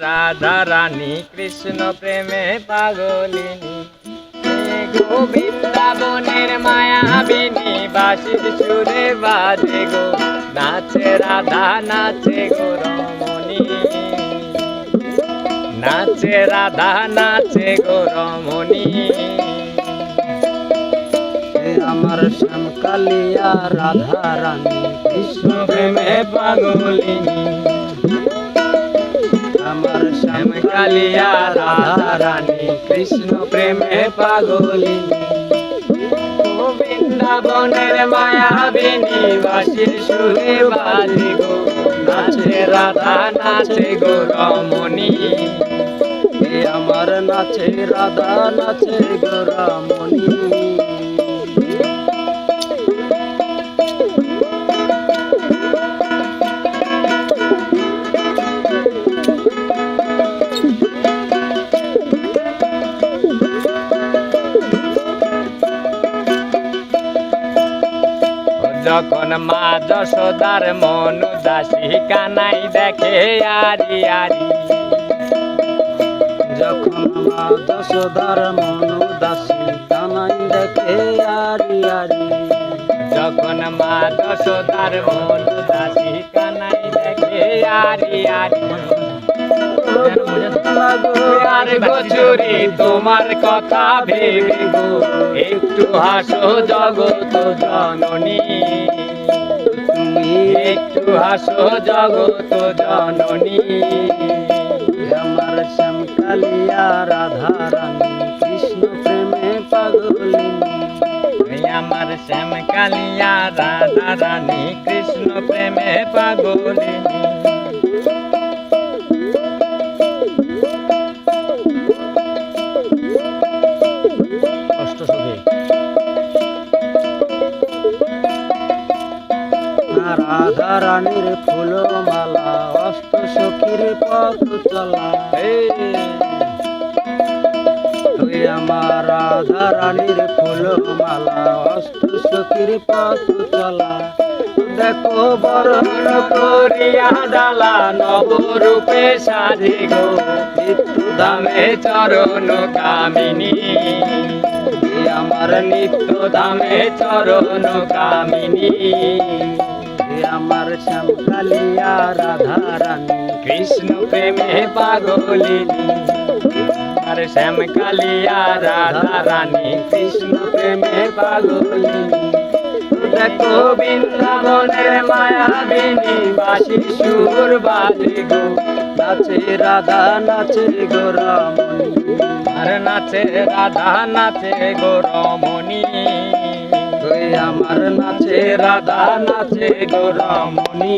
রাধা রানী, কৃষ্ণ প্রেমে পাগলিনী। গো মায়াবিনী বাসির সুরে বাজে গো। নাচে রাধা, নাচে গো রমণী। নাচে রাধা, নাচে গো রমণী। আমার শ্যামকালিয়া, রাধা রানী, কৃষ্ণ প্রেমে পাগলিনী। শ্যামকালিয়া রাধা রানী কৃষ্ণ প্রেমে পাগলি। বৃন্দাবনের মায়াবিনী বাসির সুরে বাজে গো নাচে রাধা, নাচে গো রমণী। আমার নাচে রাধা, নাচে গোরামণি যখন মা যশোদার মন দাসী কানাই দেখে আরি আরি। যখন মা যশোদার মনু দাসী কানাই দেখে আরি আরি। যখন মা যশোদার মন দাসী কানাই দেখে আরি আরি। আর গচুরি, তোমার কথা ভেবে। একটু হাসো জগত জননী। একটু হাসো জগত জননী। আমার শ্যামকালিয়া রাধা রানী কৃষ্ণ প্রেমে পাগলিনী। আমার শ্যাম কালিয়া রাধা রানী কৃষ্ণ প্রেমে পাগলিনী। রাধা রানীর ফুল মালা অষ্ট সখীর পথ চলা তুই আমার রাধা রানীর ফুল মালা অষ্ট সখীর পথ চলা দেখো বরণ করিয়া ডালা নবরূপে সাজে গো। মৃত্যু ধামে চরণ কামিনী। আমার নিত্য ধামে চরণ কামিনী। আমার শ্যামকালিয়া রাধা রানী কৃষ্ণ প্রেমে পাগলিনী আর শ্যাম কালিয়া রাধা রানী কৃষ্ণ প্রেমে পাগলিনী দেখো বৃন্দাবনের মায়াবিনী বাসি সুর বাজে গো। নাচে রাধা নাচে গোরামণি আর নাচে রাধা নাচে গো রমণী। আমার নাচে রাধা নাচে গোরামণি